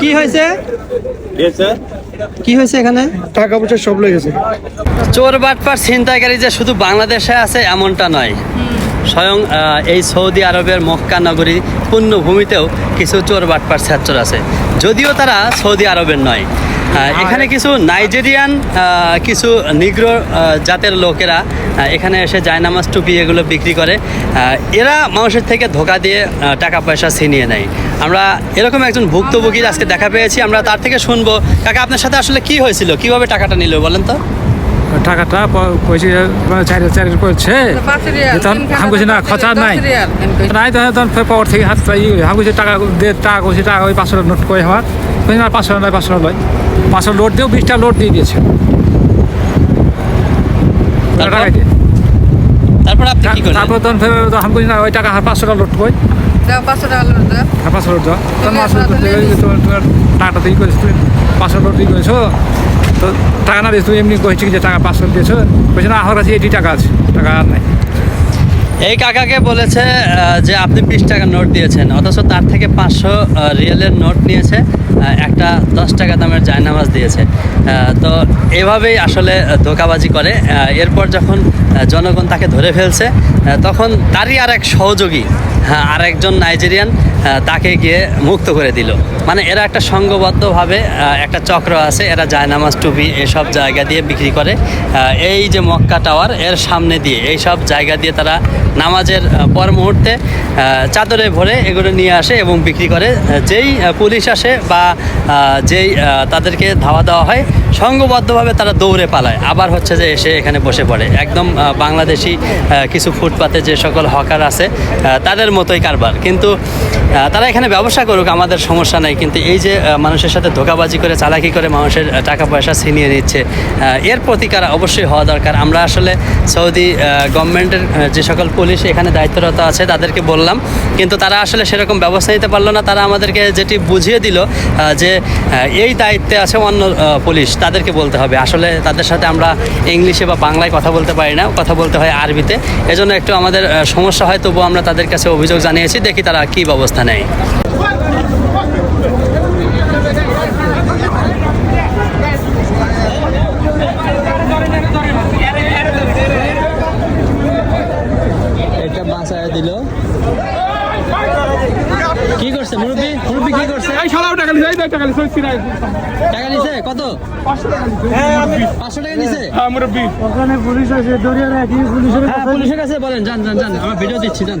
কি হয়েছে? কি হয়েছে এখানে? টাকা পয়সা সব লেগেছে চোর বাটপার ছিনতাইকারী যে শুধু বাংলাদেশে আছে এমনটা নয়। স্বয়ং এই সৌদি আরবের মক্কা নগরী পুণ্যভূমিতেও কিছু চোর বাটপার ছাত্র আছে। যদিও তারা সৌদি আরবের নয়। এখানে কিছু নাইজেরিয়ান কিছু নিগ্র জাতের লোকেরা এখানে এসে জায়নামাজ টুপি এগুলো বিক্রি করে। এরা মানুষের থেকে ধোকা দিয়ে টাকা পয়সা ছিনিয়ে নেয়। আমরা এরকম একজন ভুক্তভোগীর আজকে দেখা পেয়েছি আমরা তার থেকে শুনব। কাকা আপনার সাথে আসলে কি হয়েছিল? কীভাবে টাকাটা নিল বলেন তো? টাকাটা প- কইছে মানে চার চার করছে। তখন না খরচা নাই। নাই তখন থেকে হাত টাকা দে টাকা কইছি টাকা ওই পাঁচশো নোট করে আমার না পাঁচশো নয় পাঁচশো নয় পাঁচশো লোড দিয়েও বিশটা লোড দিয়ে দিয়েছে। তারপর? টাকা দিয়ে। তারপর আপনি কি করলেন তারপর তখন ফের আমি কইছি না ওই টাকা আর পাঁচশোটা লোড কই? আর পাঁচশো লোড দাও। তখন মাসে তোমার তোমার টাকাটা দিয়ে করেছ তুমি পাঁচশো লোড দিয়ে করেছ তো টাকা না দিয়েছ তুমি এমনি কইছি যে টাকা পাঁচশো দিয়েছ। কইছি না আমার কাছে এইটি টাকা আছে টাকা আর নাই। এই কাকাকে বলেছে যে আপনি বিশ টাকার নোট দিয়েছেন, অথচ তার থেকে পাঁচশো রিয়েলের নোট নিয়েছে একটা দশ টাকা দামের জায়নামাজ দিয়েছে। তো এভাবেই আসলে ধোকাবাজি করে। এরপর যখন জনগণ তাকে ধরে ফেলছে তখন তারই আর এক সহযোগী হ্যাঁ আর একজন নাইজেরিয়ান তাকে গিয়ে মুক্ত করে দিল। মানে এরা একটা সংঘবদ্ধভাবে একটা চক্র আছে, এরা জায়নামাজ টুপি এসব জায়গা দিয়ে বিক্রি করে। এই যে মক্কা টাওয়ার, এর সামনে দিয়ে, এই সব জায়গা দিয়ে তারা নামাজের পর মুহূর্তে চাদরে ভরে এগুলো নিয়ে আসে এবং বিক্রি করে। যেই পুলিশ আসে বা যেই তাদেরকে ধাওয়া দেওয়া হয় সংঘবদ্ধভাবে তারা দৌড়ে পালায়। আবার হচ্ছে যে এসে এখানে বসে পড়ে। একদম বাংলাদেশি কিছু ফুটপাতে যে সকল হকার আছে তাদের মতোই কারবার। কিন্তু তারা এখানে ব্যবসা করুক, আমাদের সমস্যা নাই। কিন্তু এই যে মানুষের সাথে ধোকাবাজি করে, চালাকি করে মানুষের টাকা পয়সা ছিনিয়ে নিচ্ছে এর প্রতিকার অবশ্যই হওয়া দরকার। আমরা আসলে সৌদি গভর্নমেন্টের যে সকল পুলিশ এখানে দায়িত্বরত আছে, তাদেরকে বললাম। কিন্তু তারা আসলে সেরকম ব্যবস্থা নিতে পারল না। তারা আমাদেরকে যেটি বুঝিয়ে দিল যে এই দায়িত্বে আছে অন্য পুলিশ, তাদেরকে বলতে হবে। আসলে তাদের সাথে আমরা ইংলিশে বা বাংলায় কথা বলতে পারি না। কথা বলতে হয় আরবিতে। এজন্য একটু আমাদের সমস্যা হয়, তবুও আমরা তাদের কাছে অভিযোগ জানিয়েছি দেখি তারা কি ব্যবস্থা নেয়। এটা বাঁচায় দিল। করছে? মুরব্বি? মুরব্বি কি করছে? এই শালাও টাকা নিছে এই টাকা সিরাই টাকা নিছে? কত? হ্যাঁ পাঁচশো টাকা নিছে? হ্যাঁ মুরব্বি। ওখানে পুলিশ আছে দরিয়া রাখি পুলিশের হ্যাঁ পুলিশের কাছে বলেন জান জান জান আমার ভিডিও দিচ্ছি যান।